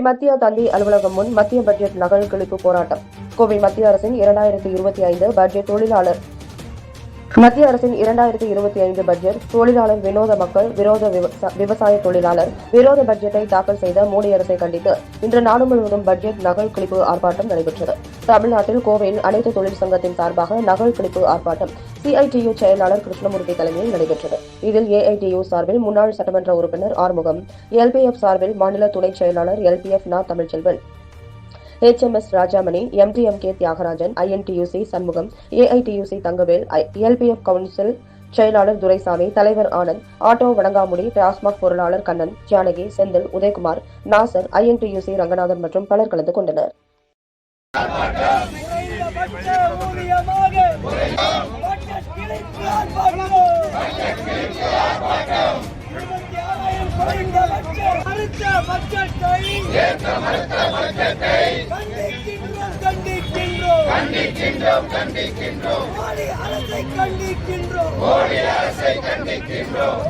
மத்திய தந்தி அலுவலகம் முன் மத்திய பட்ஜெட் நகல் கிழிப்பு போராட்டம். கோவை மத்திய அரசின் இரண்டாயிரத்தி இருபத்தி ஐந்து பட்ஜெட் தொழிலாளர் மத்திய அரசின் இரண்டாயிரத்தி இருபத்தி ஐந்து பட்ஜெட் தொழிலாளர் வினோத மக்கள் விரோத விவசாய தொழிலாளர் விரோத பட்ஜெட்டை தாக்கல் செய்த மோடி அரசை கண்டித்து இன்று நாடு முழுவதும் பட்ஜெட் நகல் கிழிப்பு ஆர்ப்பாட்டம் நடைபெற்றது. தமிழ்நாட்டில் கோவையில் அனைத்து தொழிற்சங்கத்தின் சார்பாக நகல் கிழிப்பு ஆர்ப்பாட்டம் சிஐடியு செயலாளர் கிருஷ்ணமூர்த்தி தலைமையில் நடைபெற்றது. இதில் ஏஐடியு சார்பில் முன்னாள் சட்டமன்ற உறுப்பினர் ஆறுமுகம் எல்பிஎஃப் சார்பில் மாநில துணைச் செயலாளர் எல்பிஎஃப் நா Tamilselvan HMS Rajamani MDMK Thiyagarajan INTUC Shanmugam AITUC Thangavel LPF council செயலாளர் துரைசாமி தலைவர் ஆனந்த் ஆட்டோ வணங்காமுடி டாஸ்மாக் பொருளாளர் கண்ணன் ஜானகி செந்தில் உதயகுமார் நாசர் ஐஎன்டியூசி ரங்கநாதன் மற்றும் பலர் கலந்து கொண்டனர். மறுத்த பட்ஜெட்டை கண்டிக்கின்றோம், கண்டிக்கின்றோம். மோடி அரசை கண்டிக்கின்றோம்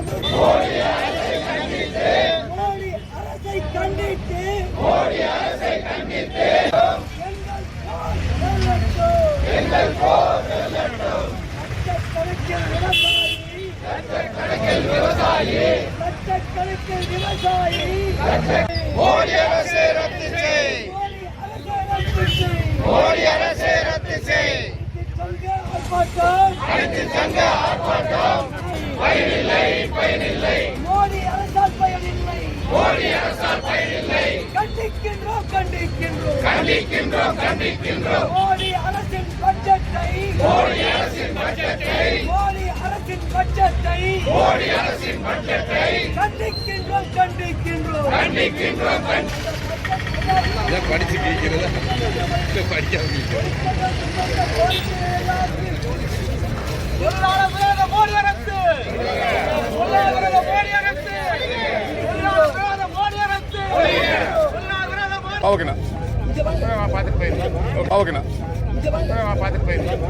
மோடி அரசை கண்டித்து எங்கள் போர் வெல்லட்டும். விவசாயி விவசாயி மோடி அரசை ரத்து செய். மோடி அரசை ரத்து செய். அனைத்து சங்க ஆர்ப்பாட்டம் பயனில்லை பயனில்லை. மோடி அரசால் பயனில்லை. மோடி அரசால் பயனில்லை. கண்டிக்கின்றோம் கண்டிக்கின்றோம். கண்டிக்கின்றோம் கண்டிக்கின்றோம். மோடி அரசின் பட்ஜெட்டை. மோடி அரசின் பட்ஜெட்டை. மோடி அரசின் பட்ஜெட்டை. மோடி அரசின் பட்ஜெட்டை. கண்டிக்கின்றோம் கண்டி- படிச்சு கேட்கிறதா படிக்காம ஓகேண்ணா. பார்த்துட்டு போயிருந்தேன் ஓகேண்ணா. பார்த்துட்டு போயிருந்தேன்